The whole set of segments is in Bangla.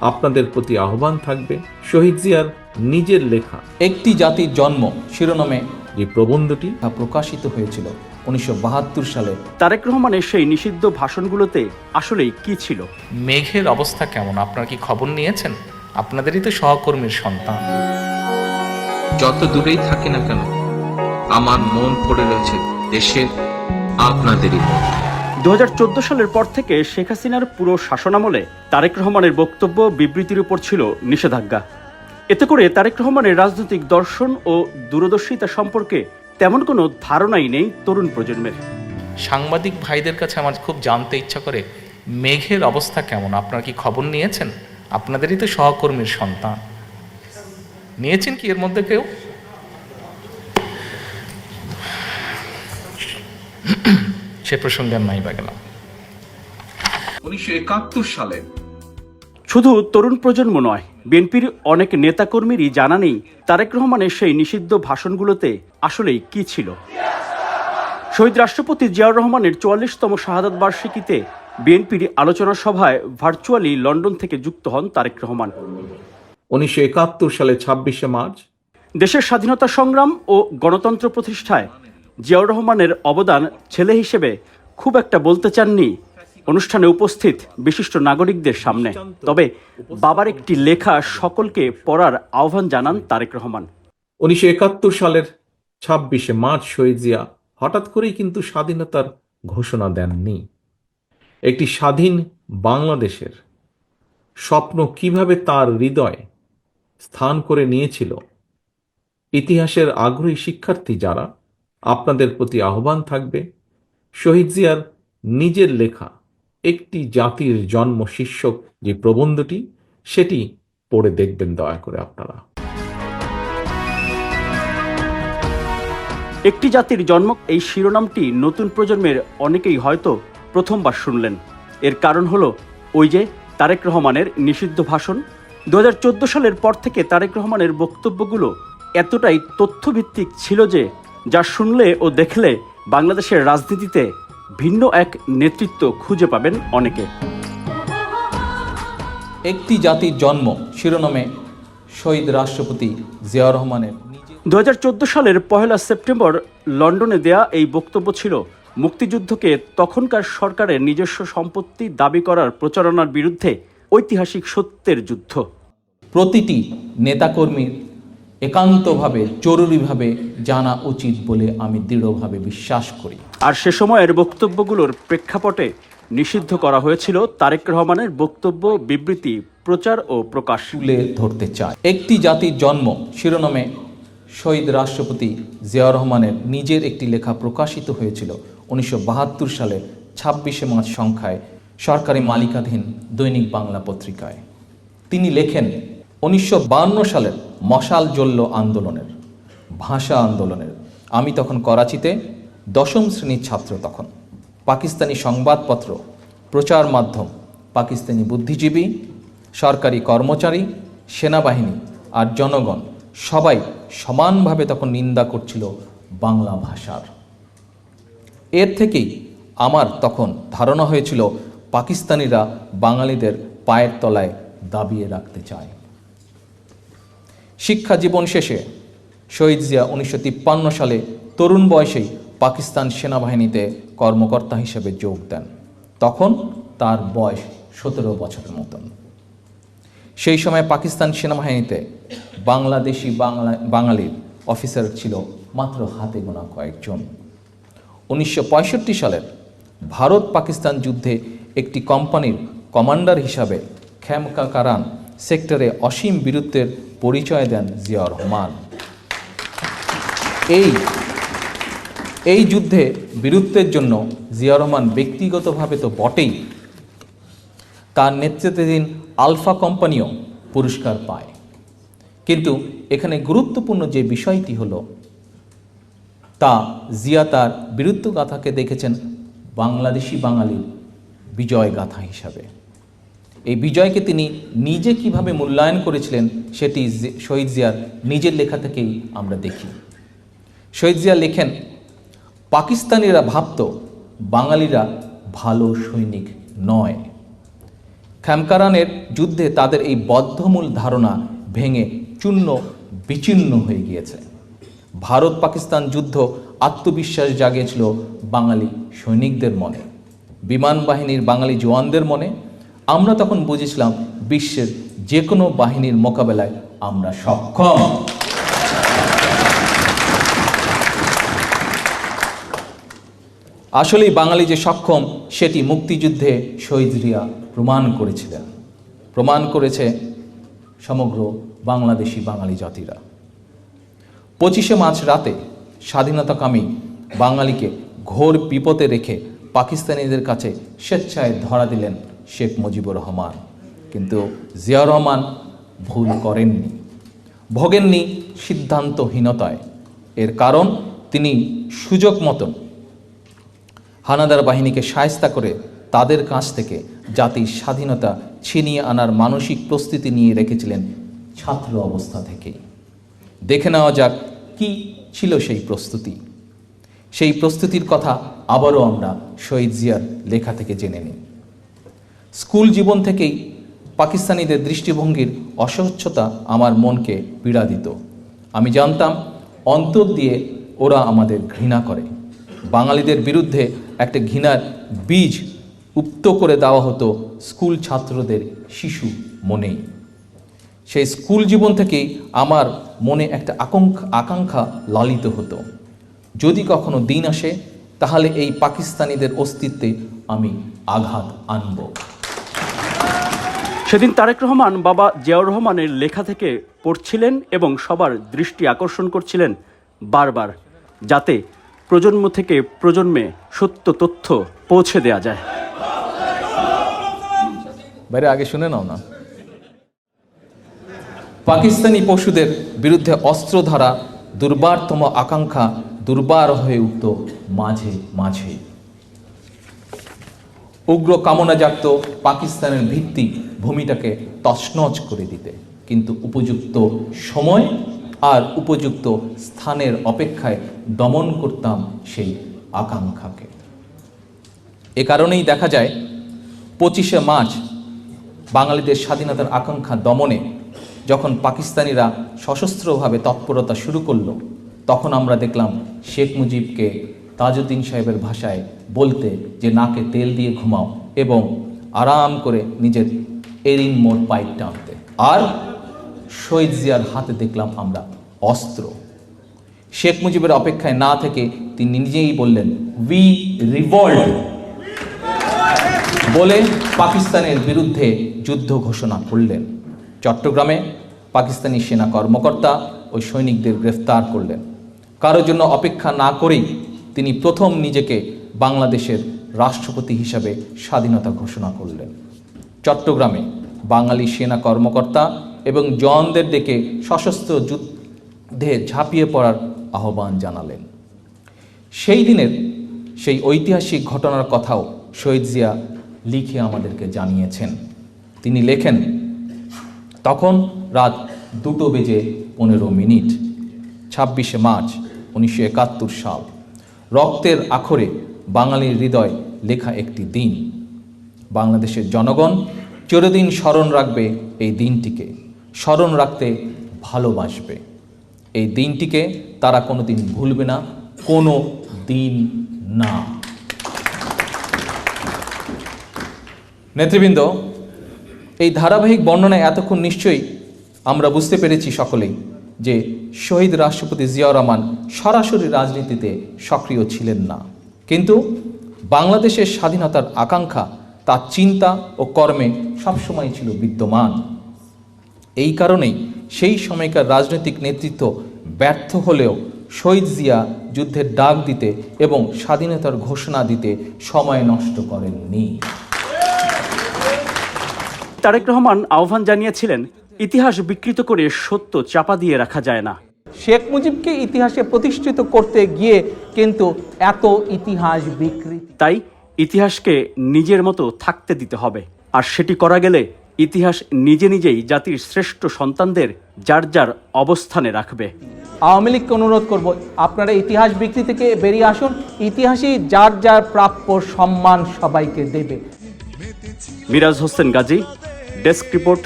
আপনাদের প্রতি আহ্বান থাকবে শহীদ জিয়ার নিজের লেখা। একটি জাতির জন্ম শিরোনামে যে প্রবন্ধটি তা প্রকাশিত হয়েছিল উনিশশো বাহাত্তর সালে। তারেক রহমানের সেই নিষিদ্ধ ভাষণগুলোতে আসলেই কি ছিল? মেঘের অবস্থা কেমন? আপনারা কি খবর নিয়েছেন? আপনাদেরই তো সহকর্মীর সন্তান। যত দূরেই থাকি না কেন আমার মন পড়ে রয়েছে দেশের আপনাদেরই দু হাজার চোদ্দ সালের পর থেকে শেখ হাসিনার পুরো শাসনামলে তারেক রহমানের বক্তব্য বিবৃতির উপর ছিল নিষেধাজ্ঞা। এতে করে তারেক রহমানের রাজনৈতিক দর্শন ও দূরদর্শিতা সম্পর্কে তেমন কোনো ধারণাই নেই তরুণ প্রজন্মের। সাংবাদিক ভাইদের কাছে আমার খুব জানতে ইচ্ছা করে, মেঘের অবস্থা কেমন? আপনারা কি খবর নিয়েছেন? আপনাদেরই তো সহকর্মীর সন্তান। নিয়েছেন কি এর মধ্যে কেউ? সে প্রসঙ্গে আর নাই বা গেলাম উনিশশো একাত্তর সালে শুধু তরুণ প্রজন্ম নয় বিএনপির অনেক নেতাকর্মীরই জানা নেই তারেক রহমানের সেই নিষিদ্ধ ভাষণগুলোতে আসলেই কি ছিল। শহীদ রাষ্ট্রপতি জিয়াউর রহমানের চুয়াল্লিশতম শাহাদাত বার্ষিকীতে বিএনপির আলোচনা সভায় ভার্চুয়ালি লন্ডন থেকে যুক্ত হন তারেক রহমান। উনিশশো একাত্তর সালে ছাব্বিশে মার্চ দেশের স্বাধীনতা সংগ্রাম ও গণতন্ত্র প্রতিষ্ঠায় জিয়াউর রহমানের অবদান ছেলে হিসেবে খুব একটা বলতে চাননি। অনুষ্ঠানে উপস্থিত বিশিষ্ট নাগরিকদের সামনে। তবে বাবার একটি লেখা সকলকে পড়ার আহ্বান জানান তারেক রহমান। উনিশশো একাত্তর সালের ছাব্বিশে মার্চ শহীদ জিয়া হঠাৎ করেই কিন্তু স্বাধীনতার ঘোষণা দেননি। একটি স্বাধীন বাংলাদেশের স্বপ্ন কীভাবে তার হৃদয়ে স্থান করে নিয়েছিল, ইতিহাসের আগ্রহী শিক্ষার্থী যারা আপনাদের প্রতি আহ্বান থাকবে। শহীদ জিয়ার নিজের লেখা, একটি জাতির জন্ম শীর্ষক যে প্রবন্ধটি, সেটি পড়ে দেখবেন দয়া করে আপনারা। একটি জাতির জন্ম, এই শিরোনামটি নতুন প্রজন্মের অনেকেই হয়তো প্রথমবার শুনলেন। এর কারণ হলো ওই যে তারেক রহমানের নিষিদ্ধ ভাষণ। দু হাজার চোদ্দ সালের পর থেকে তারেক রহমানের বক্তব্যগুলো এতটাই তথ্যভিত্তিক ছিল যে যা শুনলে ও দেখলে বাংলাদেশের রাজনীতিতে ভিন্ন এক নেতৃত্ব খুঁজে পাবেন অনেকে। একটি জাতির জন্ম শিরোনামে শহীদ রাষ্ট্রপতি জিয়াউর রহমানের। দু সালের পহেলা সেপ্টেম্বর লন্ডনে দেয়া এই বক্তব্য ছিল মুক্তিযুদ্ধকে তখনকার সরকারের নিজস্ব সম্পত্তি দাবি করার প্রচারণার বিরুদ্ধে ঐতিহাসিক সত্যের যুদ্ধ। প্রতিটি নেতাকর্মীর একান্তভাবে জরুরিভাবে জানা উচিত বলে আমি দৃঢ়ভাবে বিশ্বাস করি। আর সে সময়ের বক্তব্যগুলোর প্রেক্ষাপটে নিষিদ্ধ করা হয়েছিল তারেক রহমানের বক্তব্য বিবৃতি প্রচার ও প্রকাশ। তুলে ধরতে চাই একটি জাতির জন্ম শিরোনামে শহীদ রাষ্ট্রপতি জিয়াউর রহমানের নিজের একটি লেখা প্রকাশিত হয়েছিল উনিশশো বাহাত্তর সালের ছাব্বিশে মার্চ সংখ্যায় সরকারি মালিকাধীন দৈনিক বাংলা পত্রিকায়। তিনি লেখেন উনিশশো সালের মশাল জ্বলল আন্দোলনের, ভাষা আন্দোলনের। আমি তখন করাচিতে দশম শ্রেণির ছাত্র তখন। পাকিস্তানি সংবাদপত্র, প্রচার মাধ্যম, পাকিস্তানি বুদ্ধিজীবী, সরকারি কর্মচারী, সেনাবাহিনী আর জনগণ সবাই সমানভাবে তখন নিন্দা করছিল বাংলা ভাষার। এর থেকেই আমার তখন ধারণা হয়েছিল পাকিস্তানিরা বাঙালিদের পায়ের তলায় দাবিয়ে রাখতে চায়। শিক্ষা জীবন শেষে শহীদ জিয়া উনিশশো তিপ্পান্ন সালে তরুণ বয়সেই পাকিস্তান সেনাবাহিনীতে কর্মকর্তা হিসেবে যোগ দেন। তখন তার বয়স সতেরো বছরের মতন। সেই সময় পাকিস্তান সেনাবাহিনীতে বাংলাদেশি বাংলা, বাঙালির অফিসার ছিল মাত্র হাতে গোনা কয়েকজন। উনিশশো পঁয়ষট্টি সালের ভারত পাকিস্তান যুদ্ধে একটি কোম্পানির কমান্ডার হিসাবে খ্যামকাকারান সেক্টরে অসীম বীরত্বের পরিচয় দেন জিয়া রহমান। এই এই যুদ্ধে বীরত্বের জন্য জিয়া রহমান ব্যক্তিগতভাবে তো বটেই। তার নেতৃত্বাধীন আলফা কোম্পানিও পুরস্কার পায়। কিন্তু এখানে গুরুত্বপূর্ণ যে বিষয়টি হলো, তা জিয়া তার বীরত্ব গাথাকে দেখেছেন বাংলাদেশি বাঙালির বিজয় গাথা হিসাবে। এই বিজয়কে তিনি নিজে কীভাবে মূল্যায়ন করেছিলেন সেটি শহীদ জিয়ার নিজের লেখা থেকেই আমরা দেখি। শহীদ জিয়া লেখেন, পাকিস্তানিরা ভাবত বাঙালিরা ভালো সৈনিক নয়। খ্যামকারানের যুদ্ধে তাদের এই বদ্ধমূল ধারণা ভেঙে চূর্ণ বিচ্ছিন্ন হয়ে গিয়েছে। ভারত পাকিস্তান যুদ্ধ আত্মবিশ্বাস জাগিয়েছিল বাঙালি সৈনিকদের মনে। বিমান বাহিনীর বাঙালি জওয়ানদের মনে আমরা তখন বুঝেছিলাম বিশ্বের যে কোনো বাহিনীর মোকাবেলায় আমরা সক্ষম। আসলেই বাঙালি যে সক্ষম, সেটি মুক্তিযুদ্ধে শহীদ রিয়া প্রমাণ করেছিলেন। প্রমাণ করেছে সমগ্র বাংলাদেশি বাঙালি জাতিরা। পঁচিশে মার্চ রাতে স্বাধীনতাকামী বাঙালিকে ঘোর বিপদে রেখে পাকিস্তানিদের কাছে স্বেচ্ছায় ধরা দিলেন শেখ মুজিবুর রহমান। কিন্তু জিয়া রহমান ভুল করেননি। ভোগেননি সিদ্ধান্তহীনতায়। এর কারণ তিনি সুযোগ মতন হানাদার বাহিনীকে সায়স্তা করে তাদের কাছ থেকে জাতির স্বাধীনতা ছিনিয়ে আনার মানসিক প্রস্তুতি নিয়ে রেখেছিলেন ছাত্র অবস্থা থেকেই। দেখে নেওয়া যাক কি ছিল সেই প্রস্তুতি। সেই প্রস্তুতির কথা আবারও আমরা শহীদ জিয়ার লেখা থেকে জেনে নিই। স্কুল জীবন থেকেই পাকিস্তানিদের দৃষ্টিভঙ্গির অস্বচ্ছতা আমার মনকে পীড়া দিত। আমি জানতাম, অন্তর দিয়ে ওরা আমাদের ঘৃণা করে। বাঙালিদের বিরুদ্ধে একটা ঘৃণার বীজ উপ্ত করে দেওয়া হতো স্কুল ছাত্রদের শিশু মনেই। সেই স্কুল জীবন থেকেই আমার মনে একটা আকাঙ্ক্ষা আকাঙ্ক্ষা লালিত হতো। যদি কখনো দিন আসে, তাহলে এই পাকিস্তানিদের অস্তিত্বে আমি আঘাত আনব। সেদিন তারেক রহমান বাবা জিয়াউর রহমানের লেখা থেকে পড়ছিলেন এবং সবার দৃষ্টি আকর্ষণ করছিলেন বারবার, যাতে প্রজন্ম থেকে প্রজন্মে সত্য তথ্য পৌঁছে দেয়া যায়। বাইরে আগে শুনে নাও না। পাকিস্তানি পশুদের বিরুদ্ধে অস্ত্র ধারা দুর্বারতম আকাঙ্ক্ষা দুর্বার হয়ে উঠত মাঝে মাঝে। উগ্র কামনা জাগত পাকিস্তানের ভিত্তি ভূমিটাকে তছনছ করে দিতে। কিন্তু উপযুক্ত সময় আর উপযুক্ত স্থানের অপেক্ষায় দমন করতাম সেই আকাঙ্ক্ষাকে। এ কারণেই দেখা যায়, পঁচিশে মার্চ বাঙালিদের স্বাধীনতার আকাঙ্ক্ষা দমনে যখন পাকিস্তানিরা সশস্ত্রভাবে তৎপরতা শুরু করল, তখন আমরা দেখলাম শেখ মুজিবকে তাজউদ্দিন সাহেবের ভাষায় বলতে যে, নাকে তেল দিয়ে ঘুমাও এবং আরাম করে নিজের এরিন মোড় পাইপ টানতে আর শহীদ জিয়ার হাতে দেখলাম আমরা অস্ত্র। শেখ মুজিবের অপেক্ষায় না থেকে তিনি নিজেই বললেন উই রিভল্ট বলে পাকিস্তানের বিরুদ্ধে যুদ্ধ ঘোষণা করলেন। চট্টগ্রামে পাকিস্তানি সেনা কর্মকর্তা ও সৈনিকদের গ্রেফতার করলেন। কারোর জন্য অপেক্ষা না করেই তিনি প্রথম নিজেকে বাংলাদেশের রাষ্ট্রপতি হিসাবে স্বাধীনতা ঘোষণা করলেন। চট্টগ্রামে বাঙালি সেনা কর্মকর্তা এবং জওয়ানদের ডেকে সশস্ত্র যুদ্ধে ঝাঁপিয়ে পড়ার আহ্বান জানালেন। সেই দিনের সেই ঐতিহাসিক ঘটনার কথাও শহীদ জিয়া লিখে আমাদেরকে জানিয়েছেন। তিনি লেখেন, তখন রাত দুটো বেজে পনেরো মিনিট, ছাব্বিশে মার্চ উনিশশো একাত্তর সাল, রক্তের আখরে বাঙালির হৃদয় লেখা একটি দিন। বাংলাদেশের জনগণ চিরদিন স্মরণ রাখবে এই দিনটিকে, স্মরণ রাখতে ভালোবাসবে। এই দিনটিকে তারা কোনো দিন ভুলবে না, কোনো দিন না। নেতৃবৃন্দ, এই ধারাবাহিক বর্ণনায় এতক্ষণ নিশ্চয়ই আমরা বুঝতে পেরেছি সকলেই যে শহীদ রাষ্ট্রপতি জিয়াউর রহমান সরাসরি রাজনীতিতে সক্রিয় ছিলেন না। কিন্তু বাংলাদেশের স্বাধীনতার আকাঙ্ক্ষা তার চিন্তা ও কর্মে সবসময় ছিল বিদ্যমান। এই কারণেই সেই সময়কার রাজনৈতিক নেতৃত্ব ব্যর্থ হলেও শহীদ জিয়া যুদ্ধের ডাক দিতে এবং স্বাধীনতার ঘোষণা দিতে সময় নষ্ট করেননি। তারেক রহমান আহ্বান জানিয়েছিলেন ইতিহাস বিকৃত করে সত্য চাপা দিয়ে রাখা যায় না। শেখ মুজিবকে ইতিহাসে প্রতিষ্ঠিত করতে গিয়ে কিন্তু এত ইতিহাস বিকৃতি তাই ইতিহাসকে নিজের মতো থাকতে দিতে হবে। আর সেটি করা গেলে ইতিহাস নিজে নিজেই জাতির শ্রেষ্ঠ সন্তানদের যার যার অবস্থানে রাখবে। আওয়ামী লীগকে অনুরোধ করব আপনারা ইতিহাস বিকৃতি থেকে বেরিয়ে আসুন। ইতিহাসই যার যার প্রাপ্য সম্মান সবাইকে দেবে। Miraj Hossain Gazi desk report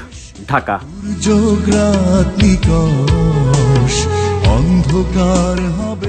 Dhaka. অন্ধকার হবে